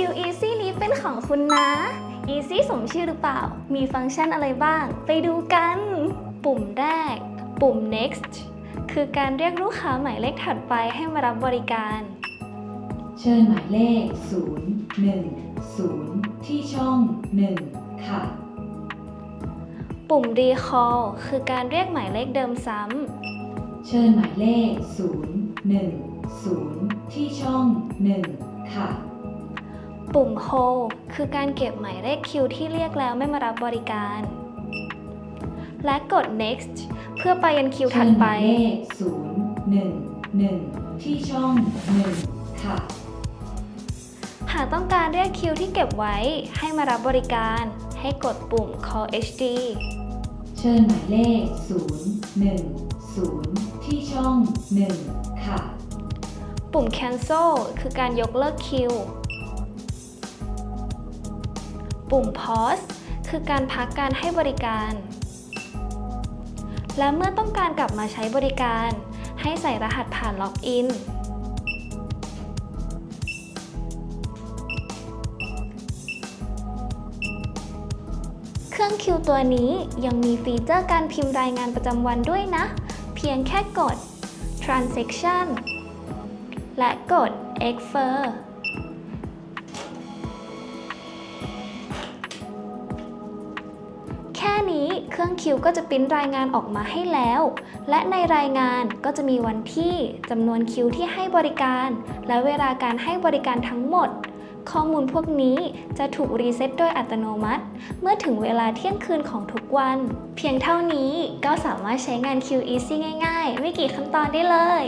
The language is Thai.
คิว Easy นี้เป็นของคุณนะ Easy สมชื่อหรือเปล่า มีฟังก์ชันอะไรบ้าง ไปดูกัน ปุ่มแรก ปุ่ม next คือการเรียกลูกค้าหมายเลขถัดไปให้มารับบริการ เชิญหมายเลข 0 1 0 ที่ช่อง 1 ค่ะ ปุ่ม recall คือการเรียกหมายเลขเดิมซ้เชิญหมายเลข 0 1 0 ที่ช่อง 1 ค่ะำ ปุ่ม hold คือการเก็บหมายเลขคิวที่เรียกแล้วไม่มารับบริการ และกด next เพื่อไปยันคิวถัดไปเชิญหมายเลข0 1 1ที่ช่อง1ค่ะ หากต้องการเรียกคิวที่เก็บไว้ให้มารับบริการ ให้กดปุ่ม call HD เชิญหมายเลข0 1 0ที่ช่อง1ค่ะ ปุ่ม cancel คือการยกเลิกคิว ปุ่ม pause คือการพักการให้บริการ และเมื่อต้องการกลับมาใช้บริการ ให้ใส่รหัสผ่านล็อกอิน เครื่องคิวตัวนี้ยังมีฟีเจอร์การพิมพ์รายงานประจำวันด้วยนะ เพียงแค่กด transaction และกด exfer แค่ นี้เครื่องคิวก็จะปริ้นรายงานออกมาให้แล้ว และในรายงานก็จะมีวันที่จำนวนคิวที่ให้บริการ และเวลาการให้บริการทั้งหมด ข้อมูลพวกนี้จะถูกรีเซ็ตโดยอัตโนมัติ เมื่อถึงเวลาเที่ยงคืนของทุกวัน เพียงเท่านี้ก็สามารถใช้งาน QEC ง่าย ๆ ไม่กี่ขั้นตอนได้เลย